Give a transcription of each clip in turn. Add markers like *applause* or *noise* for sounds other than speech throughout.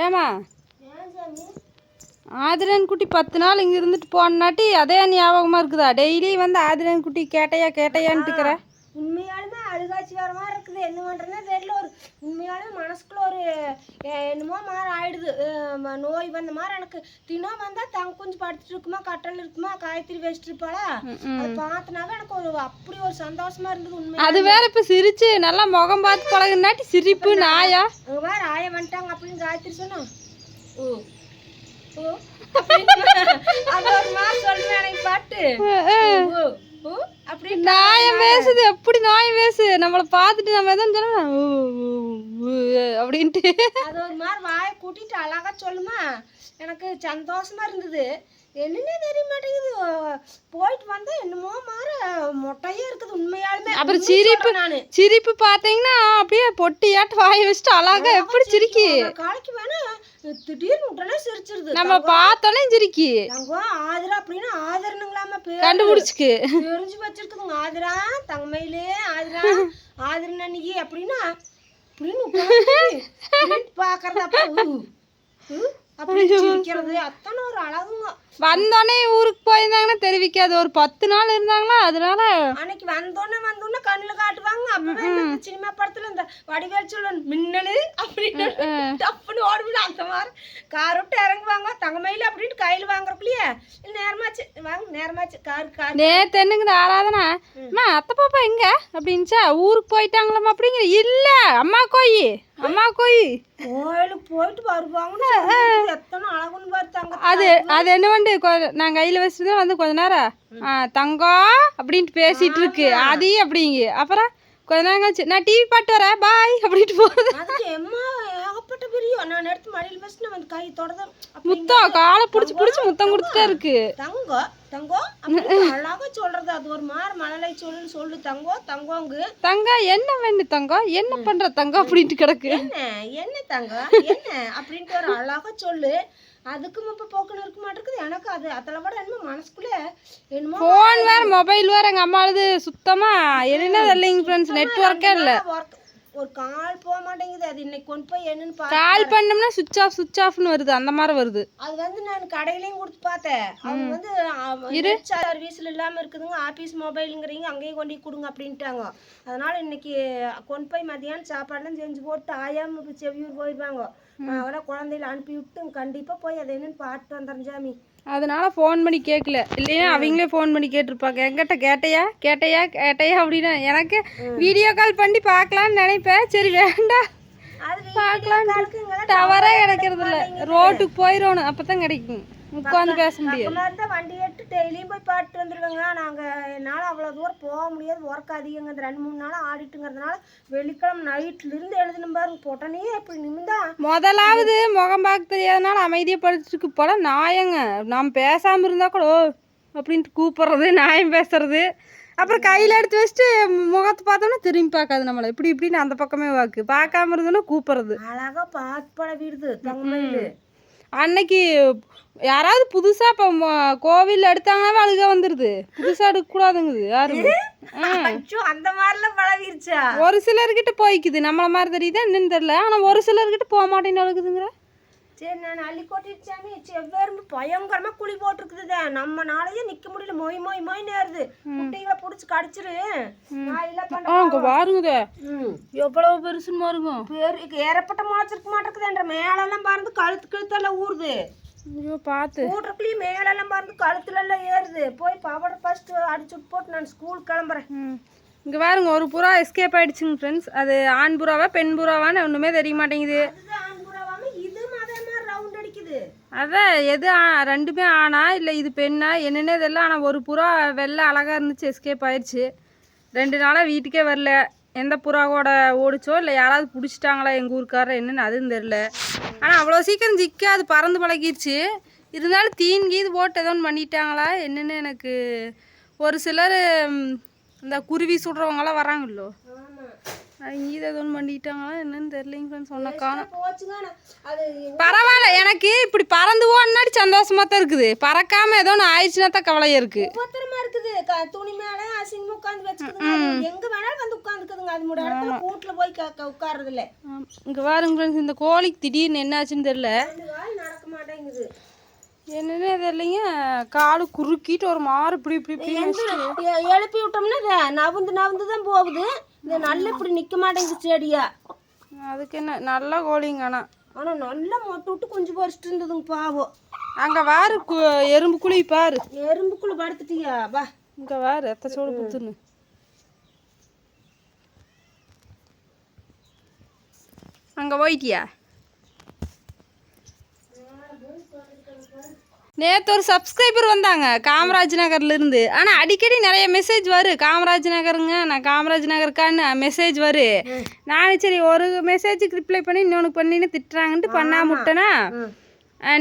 ஏமா ஆதிரன் குட்டி பத்து நாள் இங்கே இருந்துட்டு போனாட்டி அதே ஞாபகமாக இருக்குதா? டெய்லி வந்து ஆதிரன் குட்டி கேட்டையா கேட்டையான்ட்டு இருக்கிற? மாதிரி இருக்குது. என்ன பண்ணுறதுனே தெரியல. ஒரு உண்மையாலுமே மனசுக்குள்ள ஒரு என்னமோ மாதிரி ஆயிடுது. நோய் வந்த மாதிரி எனக்கு தினம் வந்தால் தங்க குஞ்சு படுத்துட்டு இருக்குமா கட்டல் இருக்குமா காய்கறி வச்சுட்டு இருப்பாளா? அது பார்த்தனாவே எனக்கு ஒரு அப்படி ஒரு சந்தோஷமா இருந்தது உண்மை அது வேற இப்போ சிரிச்சு நல்லா முகம் பார்த்து பழகுனாட்டி சிரிப்பு நாயா? அங்க வேற ஆய வந்துட்டாங்க அப்படின்னு காயத்ரி சொன்னா ஓ ஓ. *laughs* அது ஒரு மாதிரி சொல்றேன் எனக்கு பாட்டு. ஓ ஓ. அப்படின்னு நாயம் பேசுது எப்படி நாயம் பேசு நம்மளை பார்த்துட்டு நம்ம எதுவும் சொன்னா அப்படின்ட்டு. அது ஒரு மாதிரி வாயை கூட்டிட்டு அழகா சொல்லுமா? எனக்கு சந்தோஷமா இருந்தது. என்னன்னே தெரிய மாட்டேங்குது போயிட்டு வந்தா என்னமோ மாற மொட்டையா இருக்குது உண்மையாலுமே. அப்புறம் சிரிப்பு நானு. சிரிப்பு பார்த்தீங்கன்னா அப்படியே பொட்டியாட்டு வாய் வச்சுட்டு அழகா எப்படி சிரிக்கி? காலைக்கு வேணா திடீர்னு உடனே சிரிச்சிருது. நம்ம பார்த்தோன்னே சிரிக்கி. தங்கம் ஆதரா அப்படின்னு ஆதரணுங்களாம பேர். கண்டுபிடிச்சிக்கு. தெரிஞ்சு வச்சிருக்குதுங்க. ஆதிரா தங்கமயிலே ஆதிரா ஆதிரன் அன்னைக்கு அப்படின்னா அப்படின்னு *laughs* பாக்குறது வந்தோடனே ஊருக்கு போயிருந்தாங்கன்னா தெரிவிக்காது. ஒரு பத்து நாள் இருந்தாங்களா? அதனால அன்னைக்கு வந்தோடனே வந்தோடனே கண்ணுல காட்டுவாங்க. அப்பவே சினிமா படத்துல இந்த வடிவேல் சொல்லுவன் மின்னலு அப்படின்னு டப்புன்னு ஓடுவில அந்த மாதிரி கார் விட்டு இறங்குவாங்க. தங்கமயில அப்படின்ட்டு கையில வாங்குறக்குள்ளேயே நேரமாச்சு. வாங்க நேரமாச்சு. கார் கார் நேத்து என்னங்குது ஆராதனா? அம்மா அத்தை பாப்பா எங்க? அப்படின்ச்சா ஊருக்கு போயிட்டாங்களாமா அப்படிங்கிற இல்ல அம்மா கோயி அம்மா கோயி. கோயிலுக்கு போயிட்டு அது அது என்ன வந்து நான் கையில வச்சுட்டு வந்து கொஞ்ச நேரம் தங்கம் அப்படின்ட்டு பேசிட்டு இருக்கு ஆதி அப்படிங்க. அப்புறம் கொஞ்ச நேரம் கழிச்சு நான் டிவி பாட்டு வரேன் பாய் அப்படின்ட்டு போகுது. ஏகப்பட்ட பெரிய நான் எடுத்து மடியில் வச்சு நான் வந்து கை தொடத முத்தம் காலை பிடிச்சி பிடிச்சி முத்தம் கொடுத்துட்டே இருக்கு. தங்கம் தங்கம் அழகா சொல்றது. அது ஒரு மாதிரி மணலை சொல்லு சொல்லு தங்கம் தங்கோங்கு. தங்கம் என்ன வேணும் தங்கம் என்ன பண்ற தங்கம் அப்படின்ட்டு கிடக்கு? என்ன? என்ன தங்கம் என்ன? அப்படின்ட்டு ஒரு அழகா சொல்லு. அதுக்கு முப்ப போக்குன்னு இருக்க மாட்டேங்குது. எனக்கு அது அதில் விட என்னமோ மனசுக்குள்ள என்னமோ ஃபோன் வேற மொபைல் வேற எங்க அம்மாளுது சுத்தமா. என்ன இல்லைங்க ஃப்ரெண்ட்ஸ் நெட்ஒர்க்கே இல்ல. Work- ஒரு கால் போக மாட்டேங்குது. அது இன்னைக்கு கொண்டு போய் என்னன்னு கால் பண்ணோம்னா சுவிட்ச் ஆஃப் சுவிட்ச் ஆஃப்னு வருது. அந்த மாதிரி வருது. அது வந்து நான் கடையிலயும் கொடுத்து பார்த்தேன். அவங்க வந்து சர்வீஸ்ல இல்லாம இருக்குதுங்க. ஆபீஸ் மொபைலுங்கிறீங்க அங்கேயும் கொண்டு கொடுங்க அப்படின்ட்டாங்க. அதனால இன்னைக்கு கொண்டு போய் மதியானம் சாப்பாடுலாம் செஞ்சு போட்டு ஆயாம செவியூர் போயிடுவாங்க அவரை குழந்தையில அனுப்பி விட்டு கண்டிப்பா போய் அதை என்னன்னு பாட்டு வந்துடுறேன் சாமி. அதனால ஃபோன் பண்ணி கேட்கல இல்லையா அவங்களே ஃபோன் பண்ணி கேட்டிருப்பாங்க. எங்கிட்ட கேட்டையா? கேட்டையா? கேட்டையா அப்படின்னா எனக்கு வீடியோ கால் பண்ணி பார்க்கலான்னு நினைப்பேன். சரி வேண்டாம். காலுக்குங்களா டவரே கிடைக்கிறது இல்ல. ரோட்டுக்கு போயிடணும் அப்பதான் கிடைக்கும். உட்காந்து பேச முடியாது. வண்டி எடுத்து டெய்லியும் போய் பாட்டு வந்துருவேங்க. நாங்க என்னால அவ்வளவு தூரம் போக முடியாது. ஒர்க் அதிகங்க இந்த ரெண்டு மூணு நாள் ஆடிட்டுங்கிறதுனால வெள்ளிக்கிழமை நைட்ல இருந்து எழுதணும் பாருங்க போட்டனே இப்படி நிமிந்தா முதலாவது முகம் பார்க்க தெரியாதனால அமைதியா படுத்துருக்கு போல. நாயங்க நாம் பேசாம இருந்தா கூட அப்படின்ட்டு கூப்பிடுறது நாயம் பேசுறது. அப்புறம் கையில எடுத்து வச்சுட்டு முகத்தை பார்த்தோம்னா திரும்பி பார்க்காது நம்மளை. இப்படி இப்படின்னு அந்த பக்கமே வாக்கு. பார்க்காம இருந்தோன்னா கூப்பிடுறது. அழகா பாட்டு பட விடுது அன்னைக்கு யாராவது புதுசா இப்போ கோவில் எடுத்தாங்கன்னாவே அழுக வந்துருது. புதுசா எடுக்கக்கூடாதுங்குது யாரும். அந்த மாதிரிலாம் பழகிருச்சா? ஒரு சிலர்கிட்ட போய்க்குது. நம்மள மாதிரி தெரியுதா என்னன்னு தெரியல. ஆனா ஒரு சிலர்கிட்ட போக மாட்டேன்னு அழுகுதுங்கிற. சரி நான் அள்ளி கொட்டிடுச்சாமி செவ்வெரும்பு பயங்கரமா குழி போட்டிருக்குது நம்ம நாளையே நிக்க முடியல. மொய் மொய் மொய் நேருது குட்டிகளை புடிச்சு கடிச்சிரு. நான் இல்ல அங்க பாருங்க ம். எவ்வளவு பெருசுன்னு பாருங்க. பேருக்கு ஏறப்பட்ட முளைச்சிருக்க மாட்டேங்குதுன்ற. மேலெல்லாம் பாருந்து கழுத்து கழுத்தெல்லாம் ஊறுது. ஐயோ பார்த்து. ஊட்டுறக்குள்ளேயும் மேலெல்லாம் பாருந்து கழுத்துல எல்லாம் ஏறுது. போய் பவுடர் ஃபர்ஸ்ட் அடிச்சு போட்டு நான் ஸ்கூல் கிளம்புறேன். இங்க பாருங்க ஒரு புறா எஸ்கேப் ஆயிடுச்சுங்க ஃப்ரெண்ட்ஸ் அது ஆண் புறாவா பெண் புறாவான்னு ஒண்ணுமே தெரிய மாட்டேங்குது இது ஆண்புறாவாம இது அதே மாதிரி ரவுண்ட் அடிக்குது அதான் எது ஆ- ரெண்டுமே ஆனா இல்லை இது பெண்ணா? என்னென்ன இதெல்லாம் ஆனால் ஒரு புறா வெள்ளை அழகாக இருந்துச்சு. எஸ்கேப் ஆயிடுச்சு ரெண்டு நாளாக வீட்டுக்கே வரல. எந்த புறாவோட ஓடிச்சோ இல்லை யாராவது பிடிச்சிட்டாங்களா எங்கள் ஊருக்காரர் என்னென்னு அதுவும் தெரில ஆனால் அவ்வளோ சீக்கிரம் சிக்காது பறந்து பழகிடுச்சு இருந்தாலும் தீன் கீது போட்டு ஏதோ ஒன்று பண்ணிட்டாங்களா? என்னென்னு எனக்கு ஒரு சிலர் இந்த குருவி சுடுறவங்களாம் வராங்கல்லோ. ஏதோ ஒன்று பண்ணிட்டாங்களா என்னன்னு தெரியலைங்க ஃப்ரெண்ட்ஸ் ஒன்றை காணும். பரவாயில்ல எனக்கு இப்படி பறந்து ஓடினாடி சந்தோஷமா தான் இருக்குது. பறக்காம ஏதோ ஒன்று ஆயிடுச்சுன்னா தான் கவலையா இருக்கு. உபத்திரமா இருக்குது. துணி மேல அசிங்கமா உட்காந்து வச்சுக்குதுங்க. எங்க வேணாலும் வந்து உட்காந்துக்குதுங்க அது மூணு இடத்துல கூட்டுல போய் உட்கார்றது இல்ல இங்கே பாருங்க ஃப்ரெண்ட்ஸ் இந்த கோழிக்கு திடீர்னு என்னாச்சுன்னு தெரியல. நடக்க மாட்டேங்குது. என்னன்னே தெரியலைங்க. காலு குறுக்கிட்டு ஒரு மாறு இப்படி இப்படி எழுப்பி விட்டோம்னா இது நவுந்து நவுந்து தான் போகுது. இந்த நல்ல இப்படி நிக்க மாட்டேங்குது செடியா? அதுக்கு என்ன நல்ல கோழிங்க ஆனால் ஆனா நல்லா மொட்டை விட்டு குஞ்சு பொறிச்சிட்டு இருந்ததுங்க பாவம். அங்கே வாரு எறும்பு குழி பாரு. எறும்புக்குள்ள படுத்துட்டியா? வா. இங்கே வாரு எத்த சோடு புத்துன்னு அங்கே போயிட்டியா? நேற்று ஒரு சப்ஸ்கிரைபர் வந்தாங்க காமராஜ் நகர்ல இருந்து ஆனால் அடிக்கடி நிறைய மெசேஜ் வரும் காமராஜ் நகருங்க நான் காமராஜ் நகருக்கான்னு மெசேஜ் வரும் நானும் சரி ஒரு மெசேஜுக்கு ரிப்ளை பண்ணி இன்னொன்று பண்ணின்னு திட்டுறாங்கன்ட்டு பண்ணாம விட்டேனா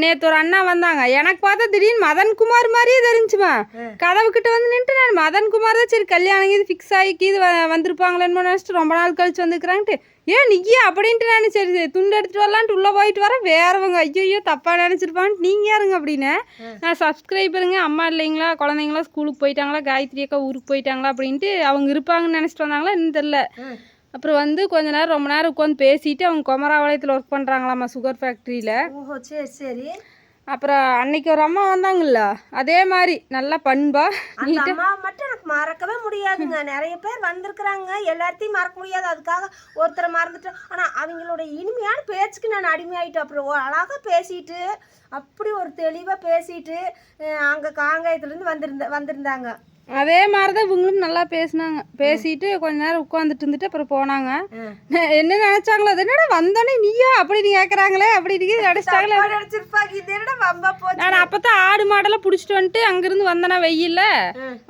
நேற்று ஒரு அண்ணா வந்தாங்க. எனக்கு பார்த்தா திடீர்னு மதன்குமார் மாதிரியே தெரிஞ்சுமா? கதவு கிட்ட வந்து நின்றுட்டு நான் மதன்குமார் தான் சரி கல்யாணம் இது ஃபிக்ஸ் ஆகி இது வந்திருப்பாங்களேன்னு நினச்சிட்டு ரொம்ப நாள் கழிச்சு வந்துருக்குறான்ட்டு ஏன் நீயா அப்படின்ட்டு நான் சரி சரி துண்டு எடுத்துட்டு வரலான்ட்டு உள்ளே போயிட்டு வரேன். வேறவங்க ஐயோ ஐயோ தப்பாக நினச்சிருப்பான்ட்டு நீங்கள் யாருங்க அப்படின்னு? நான் சப்ஸ்கிரைபருங்க அம்மா இல்லைங்களா குழந்தைங்களா ஸ்கூலுக்கு போயிட்டாங்களா காயத்ரி அக்கா ஊருக்கு போயிட்டாங்களா அப்படின்ட்டு அவங்க இருப்பாங்கன்னு நினச்சிட்டு வந்தாங்களா இன்னும் தெரில அப்புறம் வந்து கொஞ்ச நேரம் ரொம்ப நேரம் உட்காந்து பேசிட்டு அவங்க குமராபாளையத்தில் ஒர்க் பண்ணுறாங்களாம்மா சுகர் ஃபேக்ட்ரியில் ஓஹோ சரி சரி. அப்புறம் அன்னைக்கு ஒரு அம்மா வந்தாங்கல்ல அதே மாதிரி நல்லா பண்பா. அந்த அம்மாவை மட்டும் எனக்கு மறக்கவே முடியாதுங்க. நிறைய பேர் வந்திருக்கிறாங்க. எல்லாத்தையும் மறக்க முடியாது. அதுக்காக ஒருத்தரை மறந்துட்டு ஆனா அவங்களோட இனிமையான பேச்சுக்கு நான் அடிமையாயிட்டேன். அப்புறம் ஒரு அழகா பேசிட்டு அப்படி ஒரு தெளிவா பேசிட்டு அங்க காங்காயத்துலேருந்து வந்திருந்த வந்திருந்தாங்க. அதே மாதிரி தான் இவங்களும் நல்லா பேசினாங்க. பேசிட்டு கொஞ்ச நேரம் உட்காந்துட்டு இருந்துட்டு அப்புறம் போனாங்க. *laughs* என்ன நினைச்சாங்களோ அது என்னடா வந்தோடனே நீயா? அப்படின்னு கேட்குறாங்களே அப்படின்னு நினைச்சிட்டாங்களே நான் அப்போ தான் ஆடு மாடெல்லாம் பிடிச்சிட்டு வந்துட்டு அங்கேருந்து வந்தேனா வெயில்ல.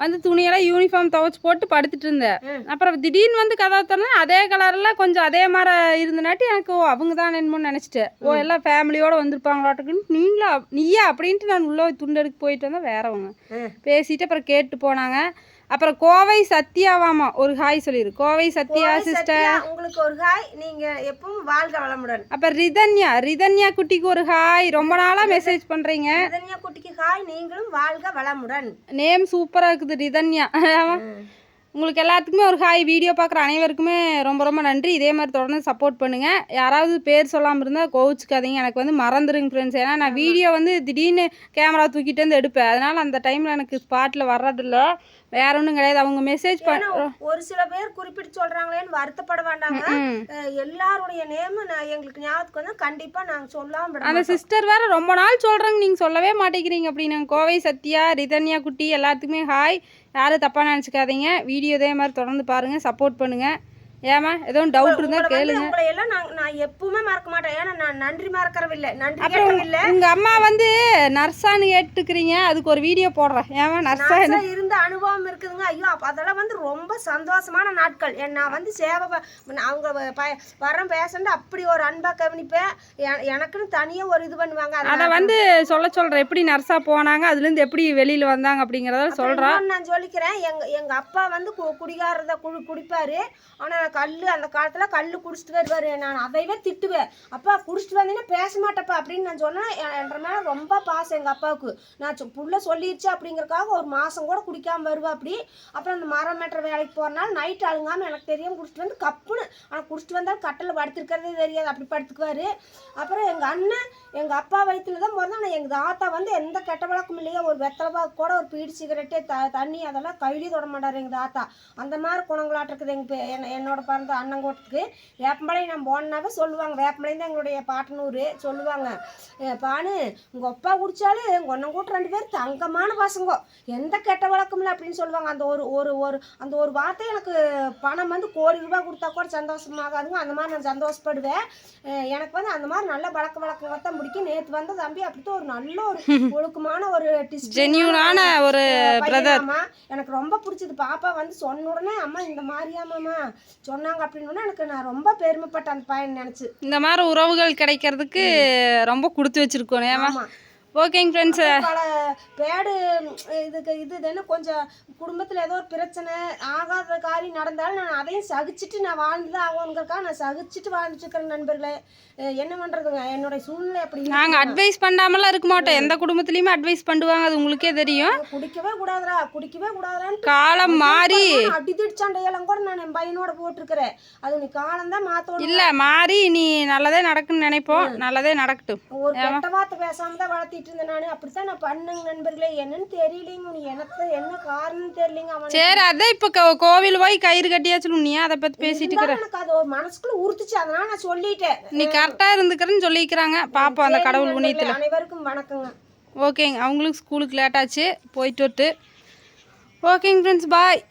வந்து துணியெல்லாம் யூனிஃபார்ம் துவைச்சு போட்டு படுத்துட்டு இருந்தேன். அப்புறம் திடீர்னு வந்து கதவை திறந்தேன் அதே கலரில் கொஞ்சம் அதே மாதிரி இருந்தனாட்டி எனக்கு ஓ அவங்க தான் என்னமோ நினச்சிட்டேன். ஓ எல்லாம் ஃபேமிலியோட வந்திருப்பாங்களாட்டுக்குன்னு நீங்களா நீயா? அப்படின்ட்டு நான் உள்ளே துண்டு எடுக்க போயிட்டு வந்தேன் வேறவங்க. பேசிட்டு அப்புறம் கேட்டு போனாங்க. அப்புறம் கோவை சத்யாவாமா ஒரு ஹாய் சொல்லிடு கோவை சத்யா சிஸ்டர் உங்களுக்கு ஒரு ஹாய். நீங்க எப்பவும் வாழ்க வளமுடன். அப்புறம் ரிதன்யா ரிதன்யா குட்டிக்கு ஒரு ஹாய். ரொம்ப நாளாக மெசேஜ் பண்ணுறீங்க இதன்யா குட்டிக்கு ஹாய். நீங்களும் வாழ்க வளமுடன். நேம் சூப்பராக இருக்குது ரிதன்யா. *laughs* உங்களுக்கு எல்லாத்துக்குமே ஒரு ஹாய் வீடியோ பார்க்குற அனைவருக்குமே ரொம்ப ரொம்ப நன்றி. இதே மாதிரி தொடர்ந்து சப்போர்ட் பண்ணுங்கள் யாராவது பேர் சொல்லாமல் இருந்தால் கோவிச்சுக்காதீங்க. எனக்கு வந்து மறந்துடுங்க ஃப்ரெண்ட்ஸ் ஏன்னா நான் வீடியோ வந்து திடீர்னு கேமரா தூக்கிட்டு வந்து எடுப்பேன். அதனால் அந்த டைமில் எனக்கு ஸ்பாட்டில் வர்றதில்ல. வேற ஒன்றும் கிடையாது. அவங்க மெசேஜ் ஏன்னா, ஒரு சில பேர் குறிப்பிட்டு சொல்றாங்களேன்னு வருத்தப்பட வேண்டாங்க. எல்லாருடைய நேம் நான் எங்களுக்கு ஞாபகத்துக்கு வந்து கண்டிப்பா நாங்க சொல்லாம அந்த சிஸ்டர் வேற ரொம்ப நாள் சொல்கிறாங்க நீங்கள் சொல்லவே மாட்டேங்கிறீங்க அப்படின்னு கோவை சத்யா ரிதன்யா குட்டி எல்லாத்துக்குமே ஹாய் யாரும் தப்பாக நினச்சிக்காதீங்க. வீடியோ இதே மாதிரி தொடர்ந்து பாருங்கள் சப்போர்ட் பண்ணுங்கள் ஏமா எதுவும் டவுட் வந்து கேளுங்க. உங்களை எல்லாம் நான் நான் எப்பவுமே மறக்க மாட்டேன். ஏன்னா நான் நன்றி மறக்கறவில்லை. நன்றி கேட்டவில்லை உங்க அம்மா வந்து நர்ஸான்னு கேட்டுக்கிறீங்க. அதுக்கு ஒரு வீடியோ போடுறேன். ஏமா நர்ஸா இருந்த அனுபவம் இருக்குதுங்க. ஐயோ அதெல்லாம் வந்து ரொம்ப சந்தோஷமான நாட்கள். நான் வந்து சேவை அவங்க வ- ப- வரேன் பேசண்டு அப்படி ஒரு அன்பா கவனிப்பேன். எனக்குன்னு தனியா ஒரு இது பண்ணுவாங்க. அதை வந்து சொல்ல சொல்கிறேன் எப்படி நர்ஸா போனாங்க? அதுலேருந்து எப்படி வெளியில் வந்தாங்க அப்படிங்கிறத இன்னொன்னு நான் சொல்லிக்கிறேன். எங்க எங்க அப்பா வந்து குடிகாரத குடி குடிப்பாரு. ஆனா கல் அந்த காலத்துல கல் குடிச்சிட்டு வருவாரு நான் அதையவே திட்டுவேன். அப்பா குடிச்சிட்டு வந்தீங்கன்னா பேச மாட்டப்பா அப்படின்னு நான் சொன்னேன் என்ற மேலே ரொம்ப பாசம் எங்க அப்பாவுக்கு. நான் சொ- புள்ள சொல்லிடுச்சு அப்படிங்கறக்காக ஒரு மாசம் கூட குடிக்காம வருவா அப்படி. அப்புறம் அந்த மரம் மேட்டுற வேலைக்கு போறனால நைட் அழுங்காம எனக்கு தெரியாம குடிச்சிட்டு வந்து கப்புன்னு ஆனா குடிச்சிட்டு வந்தாலும் கட்டில் படுத்திருக்கிறதே தெரியாது. அப்படி படுத்துக்குவாரு. அப்புறம் எங்க அண்ணன் எங்க அப்பா வயிற்றுல தான் பிறந்தா ஆனால் எங்க தாத்தா வந்து எந்த கெட்ட வழக்கம் இல்லையா ஒரு வெத்தலை கூட ஒரு பீடி சிகரெட்டு த தண்ணி அதெல்லாம் கையிலேயே தொட மாட்டார் எங்க தாத்தா. அந்த மாதிரி குணங்களாட்டு இருக்குது எங்க என்னோட பிறந்த அண்ணங்கோட்டத்துக்கு வேப்பமலை நான் போனாவே சொல்லுவாங்க. வேப்பமலை தான் எங்களுடைய பாட்டனூர் சொல்லுவாங்க. "ஏ, பானு உங்க அப்பா குடிச்சாலும் உங்க அண்ணன் கூட்ட ரெண்டு பேர் தங்கமான பசங்க. எந்த கெட்ட வழக்கம் இல்லை அப்படின்னு சொல்லுவாங்க. அந்த ஒரு ஒரு ஒரு அந்த ஒரு வார்த்தை எனக்கு பணம் வந்து கோடி ரூபாய் கொடுத்தா கூட சந்தோஷமாகாதுங்க. அந்த மாதிரி நான் சந்தோஷப்படுவேன். எனக்கு வந்து அந்த மாதிரி நல்ல பழக்க வழக்கங்களை தான் பிடிக்கும் நேற்று வந்த தம்பி அப்படித்தான் ஒரு நல்ல ஒரு *laughs* ஒழுக்கமான ஒரு ஜென்யூனான ஒரு எனக்கு ரொம்ப பிடிச்சது. பாப்பா வந்து சொன்ன உடனே அம்மா இந்த மாதிரியாமாம்மா சொன்னாங்க அப்படின்னு எனக்கு நான் ரொம்ப பெருமைப்பட்டேன் அந்த பையன் நினைச்சு. இந்த மாதிரி உறவுகள் கிடைக்கிறதுக்கு ரொம்ப கொடுத்து வச்சிருக்கோம் ஏமா ஓகேங்க ஃப்ரெண்ட்ஸ் பேடு இதுக்கு இது இது என்ன கொஞ்சம் குடும்பத்தில் ஏதோ ஒரு பிரச்சனை ஆகாத காரியம் நடந்தாலும் நான் அதையும் சகிச்சுட்டு நான் வாழ்ந்து ஆகணுங்கிறக்காக நான் சகிச்சுட்டு வாழ்ந்துட்டு இருக்கிறேன் நண்பர்களே. என்ன பண்ணுறதுங்க என்னுடைய சூழ்நிலை அப்படி. நாங்கள் அட்வைஸ் பண்ணாமலாம் இருக்க மாட்டோம். எந்த குடும்பத்துலேயுமே அட்வைஸ் பண்ணுவாங்க அது உங்களுக்கே தெரியும். குடிக்கவே கூடாதுடா குடிக்கவே கூடாதுடான்னு காலம் மாறி. அடிதிடி சண்டையெல்லாம் கூட நான் என் பையனோட போட்டிருக்கிறேன். அது நீ காலம் தான் மாத்தணும். இல்லை மாறி நீ நல்லதே நடக்குன்னு நினைப்போம். நல்லதே நடக்கட்டும். ஒரு கெட்ட வார்த்தை பேசாம தான் வளர்த்திட்டு இருந்தேன் நான். அப்படித்தான் நான் பண்ணுங்க நண்பர்களே. என்னன்னு தெரியலைங்க நீ எனக்கு என்ன காரணம் தெரியலைங்க அவன் சரி அதான் இப்போ கோவில் போய் கயிறு கட்டியாச்சும் நீ அதை பற்றி பேசிட்டு இருக்கிற. எனக்கு அது ஒரு மனசுக்குள்ள உறுத்துச்சு. அதனால நான் சொல்லிட்டேன். நீ கரெக்டாக இருந்துக்கிறேன்னு சொல்லிக்கிறாங்க. பாப்போம் அந்த கடவுள் புண்ணியத்தில். அனைவருக்கும் வணக்கங்க. ஓகேங்க. அவங்களுக்கு ஸ்கூலுக்கு லேட் ஆச்சு. போயிட்டு ஓகேங்க ஃப்ரெண்ட்ஸ் பாய்